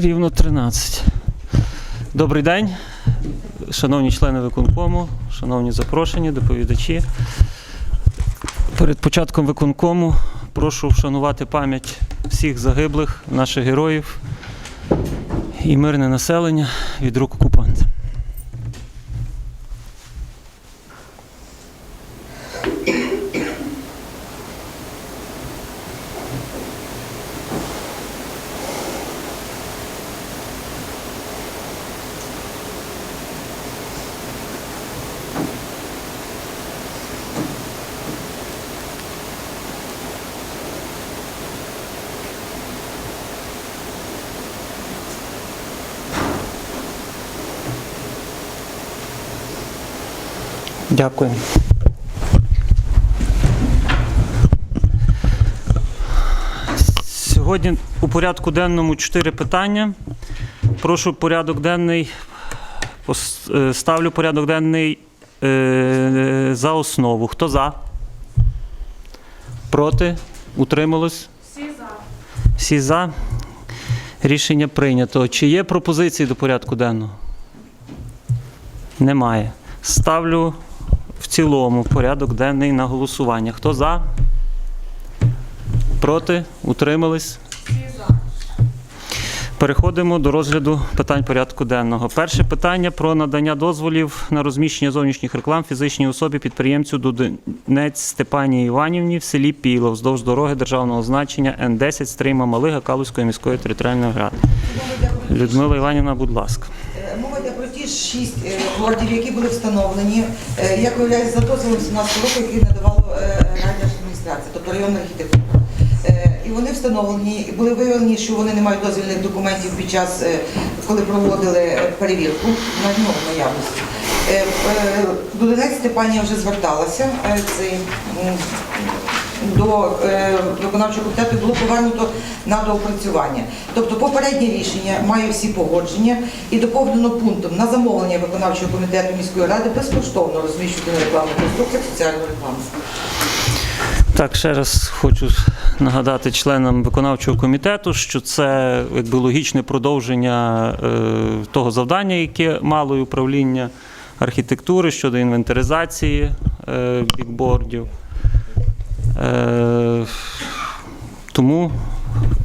Рівно 13. Добрий день, шановні члени виконкому, шановні запрошені, доповідачі. Перед початком виконкому прошу вшанувати пам'ять всіх загиблих, наших героїв і мирне населення від рук окупанта. Дякую. Сьогодні у порядку денному чотири питання. Прошу порядок денний. е, Ставлю порядок денний е, за основу. Хто за? Проти? Утрималось? Всі за. Всі за. Рішення прийнято. Чи є пропозиції до порядку денного? Немає. Ставлю в цілому порядок денний на голосування. Хто за? Проти? Утримались? Переходимо до розгляду питань порядку денного. Перше питання про надання дозволів на розміщення зовнішніх реклам фізичній особі підприємцю Дудинець Степанії Іванівні в селі Піло вздовж дороги державного значення Н10 Стрима Малига Калузької міської територіальної гради. Людмила Іванівна, будь ласка. Е, Мова йде про ті шість е, бордів, які були встановлені, е, як виявляється, за дозволом 17 року, який надавала райдержадміністрація, тобто районна архітектура. І вони встановлені, і були виявлені, що вони не мають дозвільних документів під час, е, коли проводили е, перевірку на нього наявності. Е, е, Степанія вже зверталася до виконавчого комітету було повернуто на доопрацювання. Тобто попереднє рішення має всі погодження і доповнено пунктом на замовлення виконавчого комітету міської ради безкоштовно розміщувати на рекламних конструкціях соціальну рекламу. Так, ще раз хочу нагадати членам виконавчого комітету, що це якби логічне продовження е, того завдання, яке мало і управління архітектури щодо інвентаризації е, бікбордів. Е, тому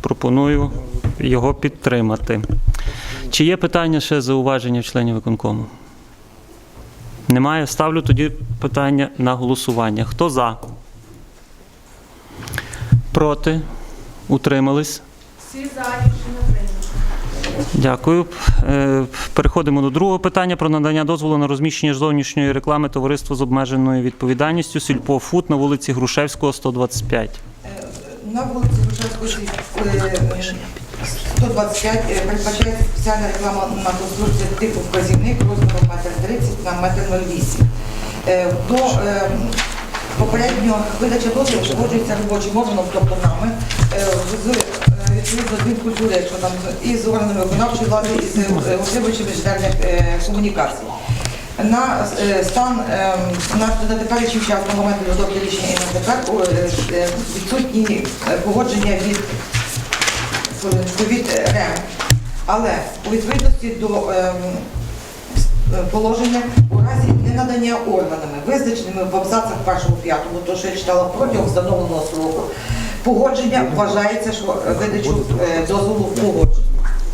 пропоную його підтримати. Чи є питання ще зауваження членів виконкому? Немає. Ставлю тоді питання на голосування. Хто за? Проти? Утримались? Всі за рішення прийнято. Дякую. Е, Переходимо до другого питання про надання дозволу на розміщення зовнішньої реклами товариства з обмеженою відповідальністю Сільпо Фуд на вулиці Грушевського, 125. Е, На вулиці Грушевської е, 125 е, передбачається спеціальна реклама на конструкцію типу вказівник розміром 1,30 на 1,08 Е, До е, попереднього видача дозволу погоджується робочим органом, тобто нами, е, з е, відповідно з Мінкультури, якщо там і з органами виконавчої влади, і з е, утримувачами інженерних е, комунікацій. На е, стан е, на, на теперішній час на момент підготовки рішення е, е, відсутні е, погодження від від е, РЕМ. Але у відповідності до ем, е, положення у разі ненадання органами, визначеними в абзацах першому п'ятому, то що я читала протягом встановленого строку, погодження вважається, що е, видачу е, дозволу погоджено.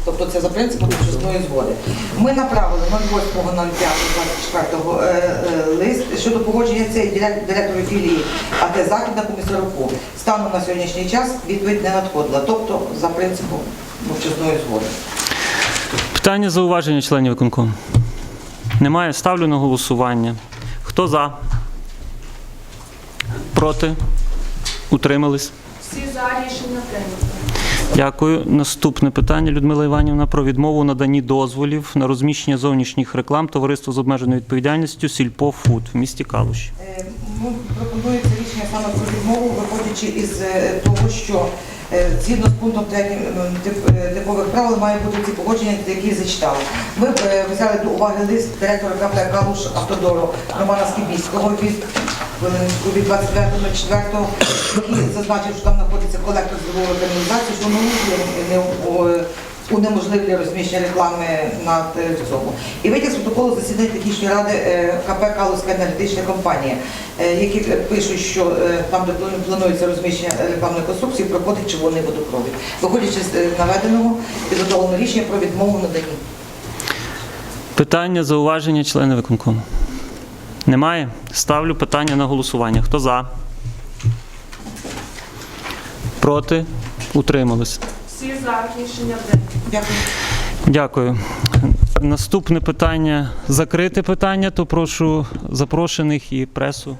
Тобто це за принципом тимчасної згоди. Ми направили 08.05.24 е, е, лист щодо погодження цієї дирек- директору філії АТ Захід на комісаруку. Станом на сьогоднішній час відповідь не надходила, тобто за принципом мовчазної згоди. Питання зауваження членів виконкому? Немає. Ставлю на голосування. Хто за? Проти? Утримались? Всі за рішення прийнято. Дякую. Наступне питання, Людмила Іванівна, про відмову наданні дозволів на розміщення зовнішніх реклам товариства з обмеженою відповідальністю Сільпо Фуд в місті Калуші. Е, ну, Пропонується рішення саме про відмову, виходячи із е, того, що згідно з пунктом 3 м, тип- е, типових правил має бути ці погодження, які я зачитала. Ми е, взяли до уваги лист директора КП Калуш Автодору Романа Скібійського від від 29.04, який зазначив, що там знаходиться колектор з другої організації, що ми не, унеможливлює розміщення реклами над е, цьому. І витяг з протоколу засідання технічної ради е, КП Калузька енергетична компанія, е, які е, пишуть, що там, де планується розміщення рекламної конструкції, проходить червоний водопровід. Виходячи з наведеного, підготовлено рішення про відмову наданні. Питання, зауваження члени виконкому? Немає? Ставлю питання на голосування. Хто за? Проти? Утримались. Всі за рішення прийнято. Дякую. Дякую. Наступне питання закрите питання, то прошу запрошених і пресу